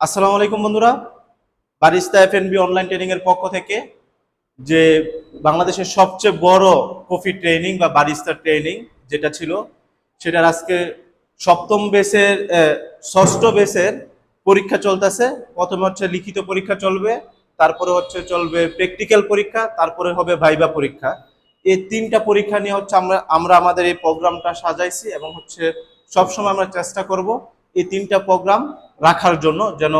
আসসালামু আলাইকুম বন্ধুরা। Barista F FNB online training এর পক্ষ থেকে যে বাংলাদেশের সবচেয়ে বড় কফি ট্রেনিং বা বারিস্তা ট্রেনিং যেটা ছিল, সেটার আজকে সপ্তম বেসের ষষ্ঠ বেসের পরীক্ষা চলতেছে। প্রথমে হচ্ছে লিখিত পরীক্ষা চলবে, তারপরে হচ্ছে চলবে প্র্যাকটিক্যাল পরীক্ষা, তারপরে হবে ভাইবা পরীক্ষা। এই তিনটা পরীক্ষা নিয়ে হচ্ছে আমরা আমরা আমাদের এই প্রোগ্রামটা সাজাইছি এবং হচ্ছে সবসময় আমরা চেষ্টা করব এই তিনটা প্রোগ্রাম রাখার জন্য যেন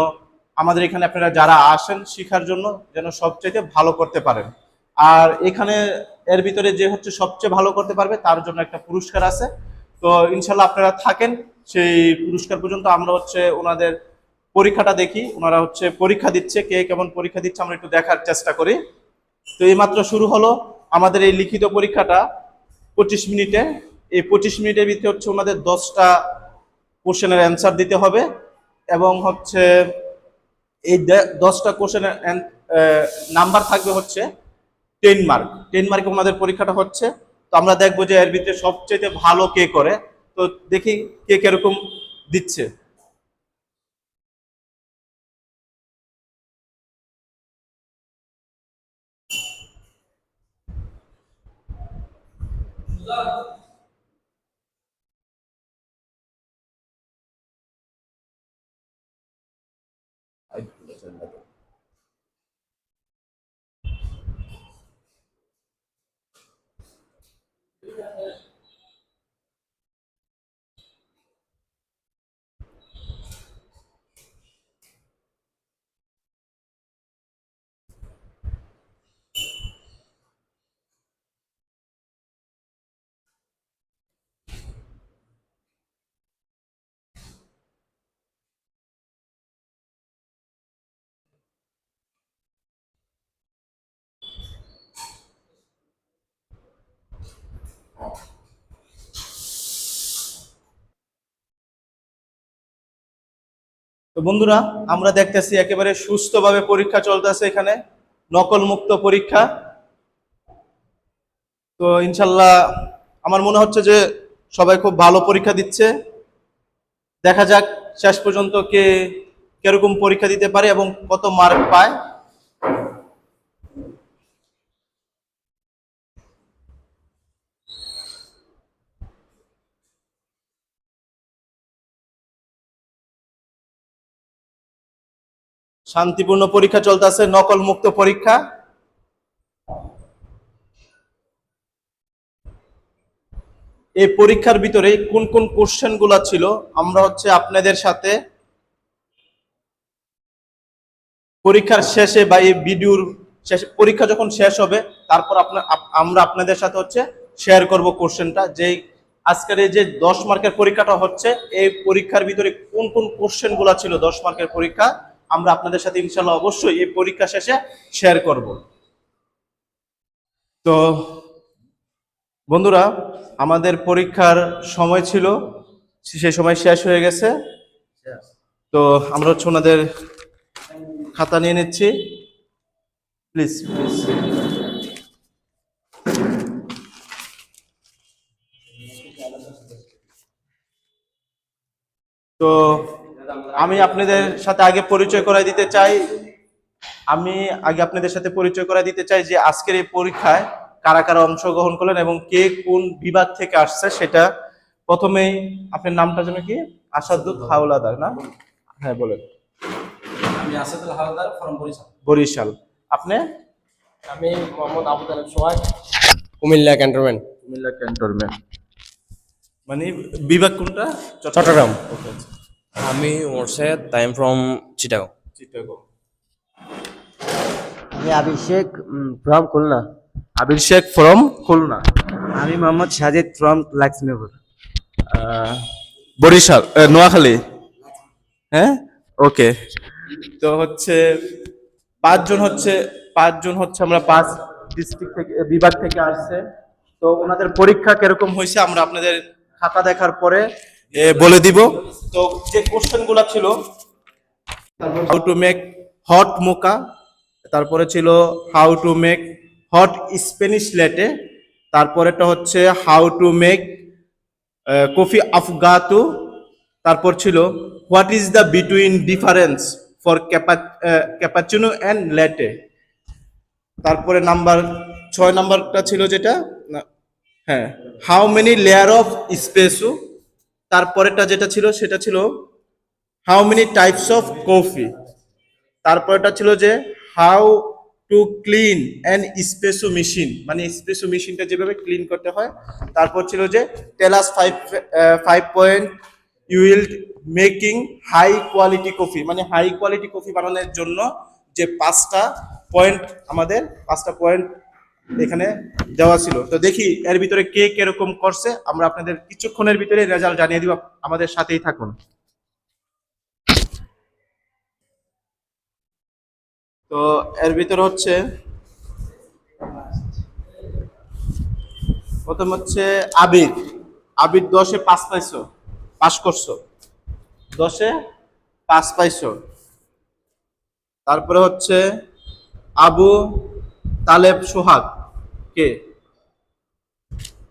আমাদের এখানে আপনারা যারা আসেন শেখার জন্য যেন সবচেয়ে ভালো করতে পারেন। আর এখানে এর ভিতরে যে হচ্ছে সবচেয়ে ভালো করতে পারবে তার জন্য একটা পুরস্কার আছে। তো ইনশাল্লাহ আপনারা থাকেন, সেই পুরস্কার পর্যন্ত আমরা হচ্ছে ওনাদের পরীক্ষাটা দেখি, ওনারা হচ্ছে পরীক্ষা দিচ্ছে, কে কেমন পরীক্ষা দিচ্ছে আমরা একটু দেখার চেষ্টা করি। তো এইমাত্র শুরু হলো আমাদের এই লিখিত পরীক্ষাটা পঁচিশ মিনিটে। এই পঁচিশ মিনিটের ভিতরে হচ্ছে ওনাদের দশটা কোশ্চেনের অ্যান্সার দিতে হবে এবং হচ্ছে এই দশটা কোশ্চেনের নাম্বার থাকবে হচ্ছে টেন মার্ক টেন মার্কে ওনাদের পরীক্ষাটা হচ্ছে। তো আমরা দেখব যে এর ভিতরে সবচেয়ে ভালো কে করে। তো দেখি কে কীরকম দিচ্ছে। তো বন্ধুরা, আমরা দেখতেছি একেবারে সুস্থভাবে পরীক্ষা চলতেছে এখানে নকল মুক্ত পরীক্ষা। তো ইনশাল্লাহ আমার মনে হচ্ছে যে সবাই খুব ভালো পরীক্ষা দিচ্ছে। দেখা যাক শেষ পর্যন্ত কে কীরকম পরীক্ষা দিতে পারে এবং কত মার্ক পায়। শান্তিপূর্ণ পরীক্ষা চলতেছে নকল মুক্ত পরীক্ষা। এই পরীক্ষার ভিতরে কোন কোন কোশ্চেনগুলা ছিল, আমরা হচ্ছে আপনাদের সাথে পরীক্ষার শেষে বা এই ভিডিওর শেষে, পরীক্ষা যখন শেষ হবে, তারপর আপনার আমরা আপনাদের সাথে হচ্ছে শেয়ার করব কোশ্চেনটা। যে আজকের এই যে দশ মার্কের পরীক্ষাটা হচ্ছে, এই পরীক্ষার ভিতরে কোন কোন কোশ্চেনগুলা ছিল দশ মার্কের পরীক্ষা? আমরা আপনাদের সাথে ইনশাল্লাহ অবশ্যই এই পরীক্ষা শেষে শেয়ার করব। তো, বন্ধুরা, আমাদের পরীক্ষার সময় ছিল সেই সময় শেষ হয়ে গেছে। তো, আমরা হচ্ছে ওনাদের খাতা নিয়ে নিচ্ছি। প্লিজ প্লিজ তো আমি আপনাদের সাথে আগে পরিচয় করাই দিতে চাই। আমি আগে আপনাদের সাথে পরিচয় করাই দিতে চাই যে আজকের এই পরীক্ষায় কারা কারা অংশগ্রহণ করলেন এবং কে কোন বিভাগ থেকে আসছে সেটা প্রথমেই আপনার নামটা যেন কি? আসাদুল হাওলাদার না? হ্যাঁ বলেন। আমি আসাদুল হাওলাদার ফরম বরিশাল। বরিশাল। আপনি? আমি মোহাম্মদ আবু তালেব সোহাগ কুমিল্লা ক্যান্টনমেন্ট। কুমিল্লা ক্যান্টনমেন্ট। মানে বিভাগ কোনটা? চট্টগ্রাম। Okay, আমি আই এম ফ্রম চিটাগো চিটাগং আমি অভিষেক ফ্রম খুলনা। আবির শেখ ফ্রম খুলনা। আমি মোহাম্মদ সাজিদ ফ্রম লক্ষ্মীনগর আহ, বরিশাল নোয়াখালী। হ্যাঁ? ওকে তো হচ্ছে পাঁচজন হচ্ছে পাঁচজন হচ্ছে আমরা পাঁচ ডিস্ট্রিক্ট থেকে বিভাগ থেকে আসছে। তো ওনাদের পরীক্ষা কীরকম হয়েছে আমরা আপনাদের খাতা দেখার পরে বলে দিব। তো যে কোশ্চেনগুলা ছিল how to make hot mocha তারপরে ছিল how to make hot Spanish latte তারপরেটা হচ্ছে how to make coffee affogato তারপর ছিল what is the between difference for cappuccino and latte তারপরে নাম্বার, ছয় নাম্বারটা ছিল যেটা? হ্যাঁ how many layer of espresso তারপরেরটা যেটা ছিল, সেটা ছিল how many types of coffee তারপরেটা ছিল যে how to clean and espresso machine মানে স্পেসু মেশিনটা যেভাবে ক্লিন করতে হয়, তারপর ছিল যে tell us five five point yield making high quality coffee মানে হাই কোয়ালিটি কফি বানানোর জন্য যে পাঁচটা পয়েন্ট আমাদের, পাঁচটা পয়েন্ট এখানে দেওয়া ছিল। তো দেখি এর ভিতরে কে কীরকম করছে। আমরা আপনাদের কিছুক্ষণের ভিতরে রেজাল্ট জানিয়ে দিব। আমাদের সাথেই থাকুন। তো এর ভিতরে হচ্ছে, প্রথম হচ্ছে আবির। আবির দশে পাঁচ পাইছো, পাস করছ। দশে পাঁচ পাইছো। তারপরে হচ্ছে আবু তালেব সোহাগ, কে?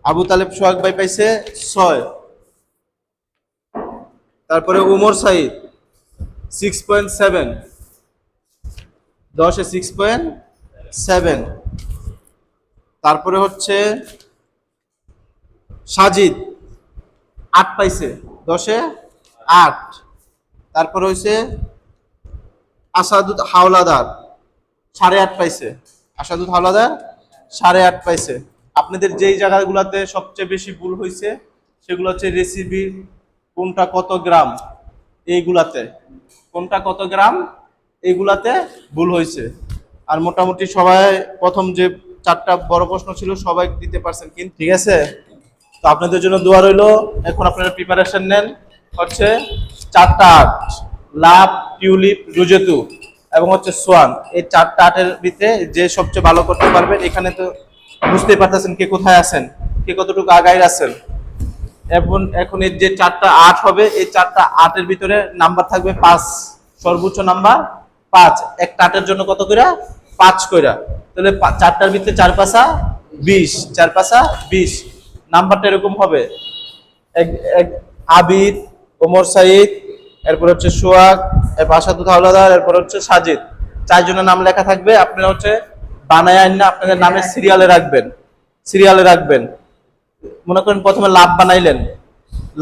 আবু তালেব সোহাগ ভাই পাইছে ছয়। তারপরে Umar Saeed six point seven দশে সিক্স পয়েন্ট সেভেন তারপরে হচ্ছে সাজিদ, আট পাইছে। দশে আট। তারপরে হচ্ছে আসাদুদ হাওলাদার, সাড়ে আট পাইছে। আসাদুদ হাওলাদার, সাড়ে আট পাইছে। আপনাদের যেই জায়গাগুলোতে সবচেয়ে বেশি ভুল হয়েছে সেগুলো হচ্ছে রেসিপি কোনটা কত গ্রাম, এইগুলাতে। কোনটা কত গ্রাম, এইগুলাতে ভুল হয়েছে আর মোটামুটি সবাই প্রথম যে চারটা বড় প্রশ্ন ছিল, সবাই দিতে পারছেন কিন্তু। ঠিক আছে? তো আপনাদের জন্য দোয়া রইল, এখন আপনারা প্রিপারেশন নেন। হচ্ছে চারটা আট লাভ টিউলিপ, রুজেতু। এবং হচ্ছে সোয়ান, এই চারটা আটের ভিতরে যে সবচেয়ে ভালো করতে পারবেন, এখানে তো বুঝতেই পারতেছেন কে কোথায় আছেন, কে কতটুকু আগায় আছেন। এখন এখন এই যে চারটা আট হবে, এই চারটা আটের ভিতরে নাম্বার থাকবে পাঁচ, সর্বোচ্চ নাম্বার পাঁচ। একটা আটের জন্য কত কইরা? পাঁচ কইরা। তাহলে চারটার ভিতরে চার পাঁচা বিশ, চার পাঁচা বিশ। নাম্বারটা এরকম হবে। আবিদ, ওমর সাইদ এরপর হচ্ছে সোহাগ এরপর আসাদুল হাওলাদার এরপর হচ্ছে সাজিদ। চারজনের নাম লেখা থাকবে আপনারা হচ্ছে বানায় আইন না আপনাদের নামে সিরিয়ালে রাখবেন সিরিয়ালে রাখবেন। মনে করেন প্রথমে লাভ বানাইলেন।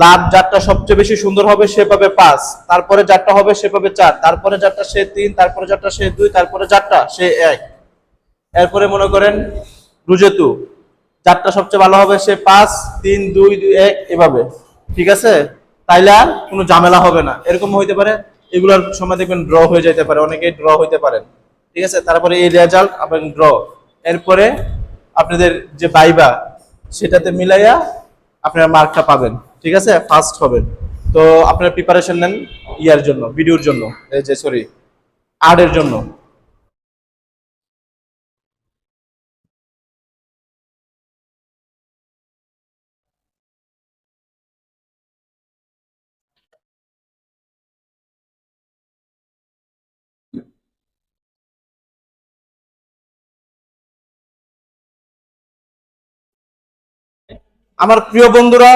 লাভ যারটা সবচেয়ে বেশি সুন্দর হবে সে পাবে পাঁচ তারপরে যারটা হবে সে পাবে চার তারপরে যারটা সে তিন তারপরে যারটা সে দুই তারপরে যারটা সে এক। এরপরে মনে করেন রুজেতু যারটা সবচেয়ে ভালো হবে সে পাঁচ তিন দুই দুই এক এভাবে। ঠিক আছে? তাইলে আর কোনো ঝামেলা হবে না। এরকম হইতে পারে, এগুলোর সময় দেখবেন ড্র হয়ে যেতে পারে, অনেকেই ড্র হইতে পারেন। ঠিক আছে? তারপরে এই রেজাল্ট এবং ড্র এরপরে আপনাদের যে বাইবা সেটাতে মিলাইয়া আপনারা মার্কটা পাবেন। ঠিক আছে? ফার্স্ট হবেন। তো আপনারা প্রিপারেশন নেন ইয়ার জন্য ভিডিওর জন্য, এই যে সরি আর্টের জন্য। আমার প্রিয় বন্ধুরা,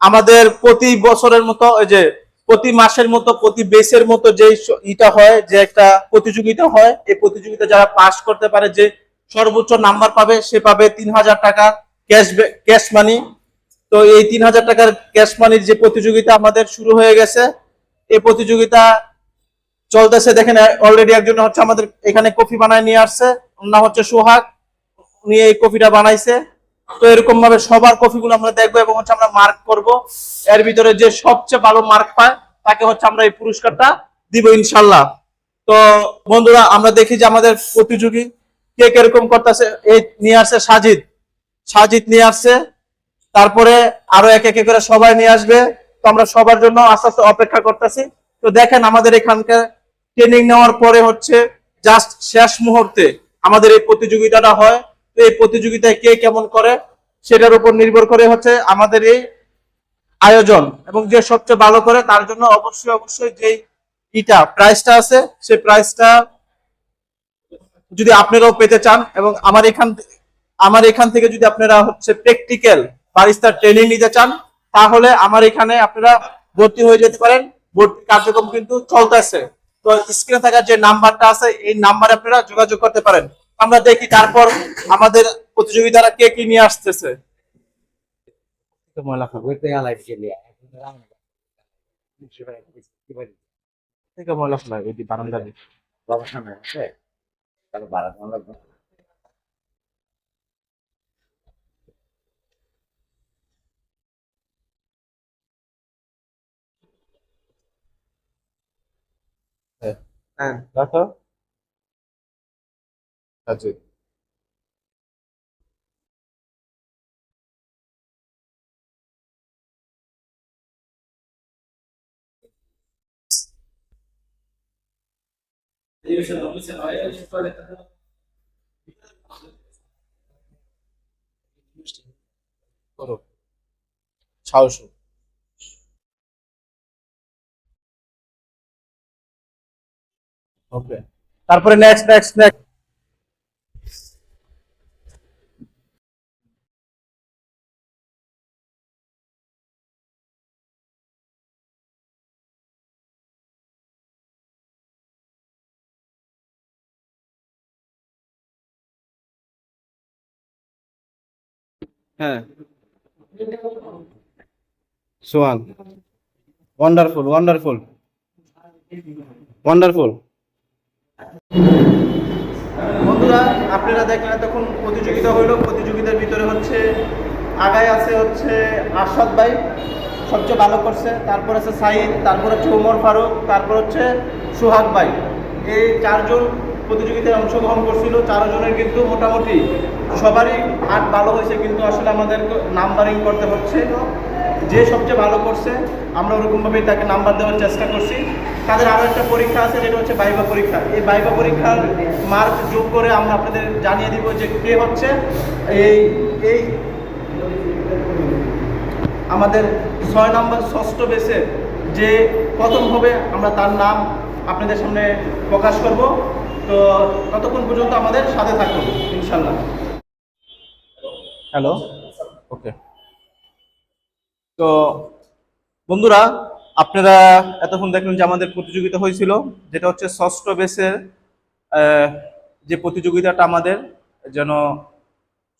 আমাদের প্রতি বছরের মতো ওই যে প্রতি মাসের মতো, প্রতি বেসের মতো যে ইটা হয়, যে একটা প্রতিযোগিতা হয়, এই প্রতিযোগিতা যারা পাশ করতে পারে, যে সর্বোচ্চ নাম্বার পাবে, সে পাবে তিন হাজার টাকা ক্যাশ ক্যাশ মানি তো এই তিন হাজার টাকার ক্যাশ মানির যে প্রতিযোগিতা আমাদের শুরু হয়ে গেছে, এই প্রতিযোগিতা চলতেছে, দেখেন অলরেডি একজন হচ্ছে আমাদের এখানে কফি বানায় নিয়ে আসছে ওর নাম হচ্ছে সোহাগ, উনি এই কফিটা বানাইছে। তো এরকম ভাবে সবার কফিগুলো আমরা দেখব এবং হচ্ছে আমরা মার্ক করব। এর ভিতরে যে সবচেয়ে ভালো মার্ক পায়, তাকে হচ্ছে আমরা এই পুরস্কারটা দিব ইনশাল্লাহ। তো বন্ধুরা, আমরা দেখি যে আমাদের প্রতিযোগী কে কীরকম করতেছে। এই নিয়ে আসছে সাজিদ। সাজিদ নিয়ে আসছে। তারপরে আরও এক একে করে সবাই নিয়ে আসবে। তো আমরা সবার জন্য আস্তে আস্তে অপেক্ষা করতেছি। তো দেখেন আমাদের এখানকার ট্রেনিং নেওয়ার পরে হচ্ছে জাস্ট শেষ মুহূর্তে আমাদের এই প্রতিযোগিতাটা হয়। এই প্রতিযোগিতায় কে কেমন করে সেটার উপর নির্ভর করে হচ্ছে আমাদের এই আয়োজন। এবং যে সবচেয়ে ভালো করে তার জন্য অবশ্যই অবশ্যই যেই ইটা প্রাইসটা আছে, সেই প্রাইসটা যদি আপনারাও পেতে চান এবং আমার এখান আমার এখান থেকে যদি আপনারা হচ্ছে প্র্যাকটিক্যাল বারিস্তার ট্রেনিং নিতে চান, তাহলে আমার এখানে আপনারা ভর্তি হয়ে যেতে পারেন। ভর্তি কার্যক্রম কিন্তু চলতেছে। তো স্ক্রিনে থাকা যে নাম্বারটা আছে, এই নাম্বারে আপনারা যোগাযোগ করতে পারেন। আমরা দেখি তারপর আমাদের প্রতিযোগিতারা কে কি নিয়ে আসতেছে। হ্যাঁ। রাখো। সাহস ওকে তারপরে নেক্সট নেক্সট নেক্সট হ্যাঁ। সোয়ান ওয়ান্ডারফুল ওয়ান্ডারফুল ওয়ান্ডারফুল বন্ধুরা, আপনারা দেখলেন তখন প্রতিযোগিতা হইল। প্রতিযোগিতার ভিতরে হচ্ছে, আগায় আছে হচ্ছে আরশাদ ভাই, সবচেয়ে ভালো করছে। তারপর আছে সাইদ, তারপর হচ্ছে ওমর ফারুক, তারপর হচ্ছে সোহাগ ভাই। এই চারজন প্রতিযোগিতায় অংশগ্রহণ করছিল চারজনের কিন্তু মোটামুটি সবারই হাট ভালো হয়েছে, কিন্তু আসলে আমাদের নাম্বারিং করতে হচ্ছে। যে সবচেয়ে ভালো করছে, আমরা ওরকমভাবেই তাকে নাম্বার দেওয়ার চেষ্টা করছি। তাদের আরও একটা পরীক্ষা আছে, যেটা হচ্ছে বাইবা পরীক্ষা। এই বাইবা পরীক্ষার মার্ক যোগ করে আমরা আপনাদের জানিয়ে দিব যে কে হচ্ছে এই এই আমাদের ছয় নম্বর ষষ্ঠ বেসে যে প্রথম হবে, আমরা তার নাম আপনাদের সামনে প্রকাশ করব। তো ততক্ষণ পর্যন্ত আমাদের সাথে থাকুন ইনশাল্লাহ হ্যালো? ওকে। তো বন্ধুরা, আপনারা এতক্ষণ দেখলেন যে আমাদের প্রতিযোগিতা হয়েছিল, যেটা হচ্ছে ষষ্ঠ বেসের যে প্রতিযোগিতাটা আমাদের, যেন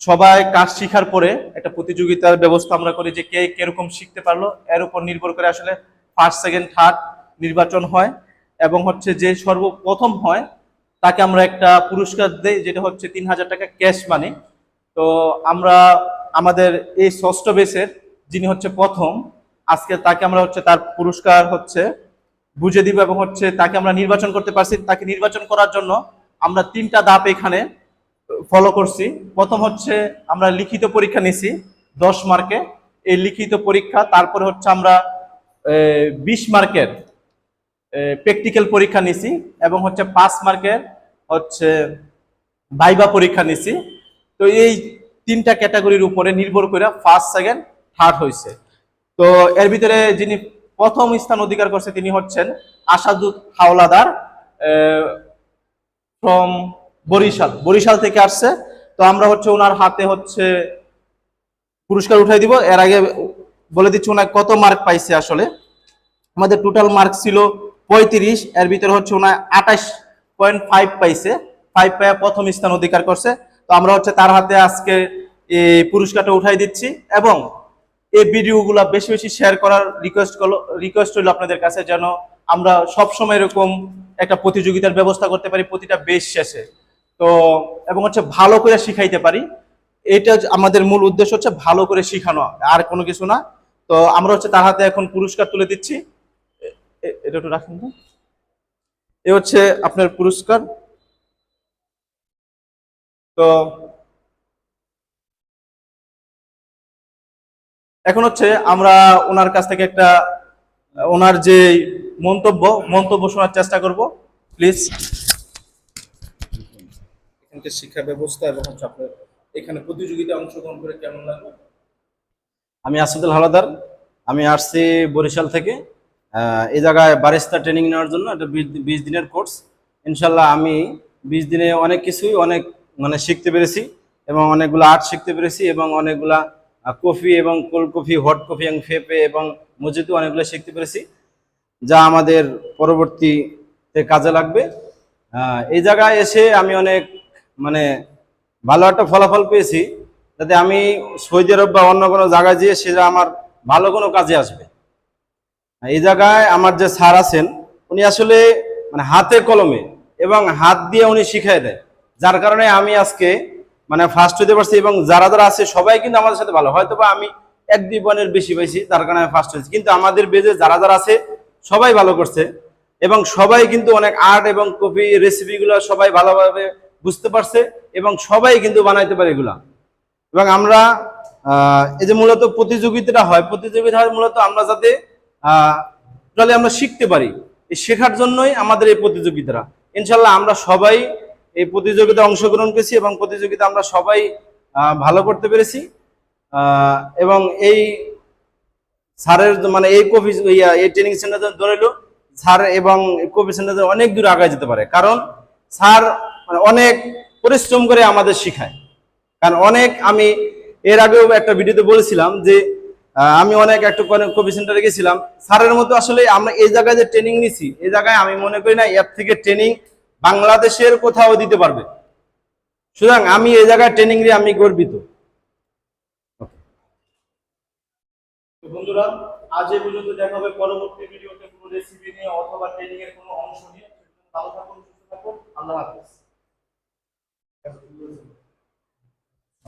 সবাই কাজ শিখার পরে একটা প্রতিযোগিতার ব্যবস্থা আমরা করি যে কে কীরকম শিখতে পারল, এর উপর নির্ভর করে আসলে ফার্স্ট সেকেন্ড থার্ড নির্বাচন হয়, এবং হচ্ছে যে সর্বপ্রথম হয় তাকে আমরা একটা পুরস্কার দেই, যেটা হচ্ছে তিন হাজার টাকা ক্যাশ মানি। তো আমরা আমাদের এই ষষ্ঠ বেসের যিনি হচ্ছে প্রথম, আজকে তাকে আমরা হচ্ছে তার পুরস্কার হচ্ছে বুঝে দিব এবং হচ্ছে তাকে আমরা নির্বাচন করতে পারছি। তাকে নির্বাচন করার জন্য আমরা তিনটা ধাপ এখানে ফলো করছি। প্রথম হচ্ছে আমরা লিখিত পরীক্ষা নিছি দশ মার্কে। এই লিখিত পরীক্ষা, তারপরে হচ্ছে আমরা বিশ মার্কের প্র্যাকটিক্যাল পরীক্ষা নিছি এবং হচ্ছে পাঁচ মার্কের হচ্ছে ভাইবা পরীক্ষা নিছি। তো এই তিনটা ক্যাটাগরির উপরে নির্ভর করে ফার্স্ট সেকেন্ড থার্ড হয়েছে তো এর ভিতরে যিনি প্রথম স্থান অধিকার করছে তিনি হচ্ছেন আসাদুল হাওলাদার ফ্রম বরিশাল। বরিশাল থেকে আসছে। তো আমরা হচ্ছে ওনার হাতে হচ্ছে পুরস্কার উঠাই দিব। এর আগে বলে দিচ্ছি ওনার কত মার্ক পাইছে আসলে। আমাদের টোটাল মার্ক ছিল পঁয়ত্রিশ, এর ভিতরে হচ্ছে ওনার আঠাশ পয়েন্ট ফাইভ পাইছে। ফাইভ পাইয়া প্রথম স্থান অধিকার করছে। তো আমরা হচ্ছে তার হাতে আজকে এই পুরস্কারটা উঠাই দিচ্ছি এবং এই ভিডিওগুলো বেশি বেশি শেয়ার করার রিকোয়েস্ট করল রিকোয়েস্ট হইল আপনাদের কাছে যেন আমরা সব সময় এরকম একটা প্রতিযোগিতার ব্যবস্থা করতে পারি প্রতিটা বেশ শেষে। তো, এবং হচ্ছে ভালো করে শিখাইতে পারি। এটা আমাদের মূল উদ্দেশ্য হচ্ছে ভালো করে শিখানো, আর কোনো কিছু না। তো আমরা হচ্ছে তার হাতে এখন পুরস্কার তুলে দিচ্ছি। এটা একটু রাখুন এ হচ্ছে আপনার পুরস্কার। তো এখন হচ্ছে আমরা ওনার কাছ থেকে একটা ওনার যে মন্তব্য মন্তব্য শোনার চেষ্টা করব প্লিজ। এখানকার শিক্ষা ব্যবস্থা এবং হচ্ছে আপনার এখানে প্রতিযোগিতায় অংশগ্রহণ করে কেমন লাগল? আমি আসাদুল হালাদার আমি আসছি বরিশাল থেকে। এই জায়গায় বারিস্তা ট্রেনিং নেওয়ার জন্য এটা বিশ- দিনের কোর্স ইনশাল্লাহ আমি বিশ দিনে অনেক কিছুই, অনেক মানে শিখতে পেরেছি এবং অনেকগুলো আর্ট শিখতে পেরেছি এবং অনেকগুলা কফি এবং কোল্ড কফি হট কফি এবং ফেপে এবং মজিদু অনেকগুলো শিখতে পেরেছি, যা আমাদের পরবর্তীতে কাজে লাগবে। এই জায়গায় এসে আমি অনেক মানে ভালো একটা ফলাফল পেয়েছি, যাতে আমি সৌদি আরব বা অন্য কোনো জায়গায় যেয়ে সেটা আমার ভালো কোনো কাজে আসবে। এই জায়গায় আমার যে স্যার আছেন, উনি আসলে মানে হাতে কলমে এবং হাত দিয়ে উনি শিখাই দেয়। যার কারণে আমি আজকে মানে ফার্স্ট হতে পারছি এবং যারা যারা আছে, সবাই কিন্তু আমাদের সাথে ভালো। হয়তো বা আমি এক দুই পয়েন্টের বেশি পাইছি তার কারণে আমি ফার্স্ট হয়েছি। কিন্তু আমাদের বেজে যারা যারা আছে, সবাই ভালো করছে এবং সবাই কিন্তু অনেক আর্ট এবং কপি রেসিপিগুলো সবাই ভালোভাবে বুঝতে পারছে এবং সবাই কিন্তু বানাইতে পারে এগুলা। এবং আমরা এই যে মূলত প্রতিযোগিতাটা হয়, প্রতিযোগিতা হয় মূলত আমরা যাতে টোটালি আমরা শিখতে পারি। এই শেখার জন্যই আমাদের এই প্রতিযোগিতাটা। ইনশাল্লাহ আমরা সবাই এই প্রতিযোগিতায় অংশগ্রহণ করেছি এবং প্রতিযোগিতা আমরা সবাই ভালো করতে পেরেছি। এবং এই স্যারের মানে এই কফি, এই ট্রেনিং সেন্টার ধরেলো স্যার এবং কফি সেন্টার অনেক দূর আগায় যেতে পারে। কারণ স্যার মানে অনেক পরিশ্রম করে আমাদের শিখায়। কারণ অনেক আমি এর আগেও একটা ভিডিওতে বলেছিলাম যে আমি অনেক একটা কপি সেন্টারে গেছিলাম। স্যারের মতো আসলে আমরা এই জায়গায় যে ট্রেনিং নিছি, এই জায়গায় আমি মনে করি না এর থেকে ট্রেনিং বাংলাদেশের কোথাও দিতে পারবে। সুতরাং আমি এই জায়গায় ট্রেনিং নিয়ে আমি গর্বিত। বন্ধুরা, আজ এই পর্যন্ত দেখা হবে পরবর্তী ভিডিওতে কোনো রেসিপি নিয়ে অথবা ট্রেনিং এর কোনো অংশ নিয়ে। ভালো থাকুন, সুস্থ থাকুন। আল্লাহ হাফেজ।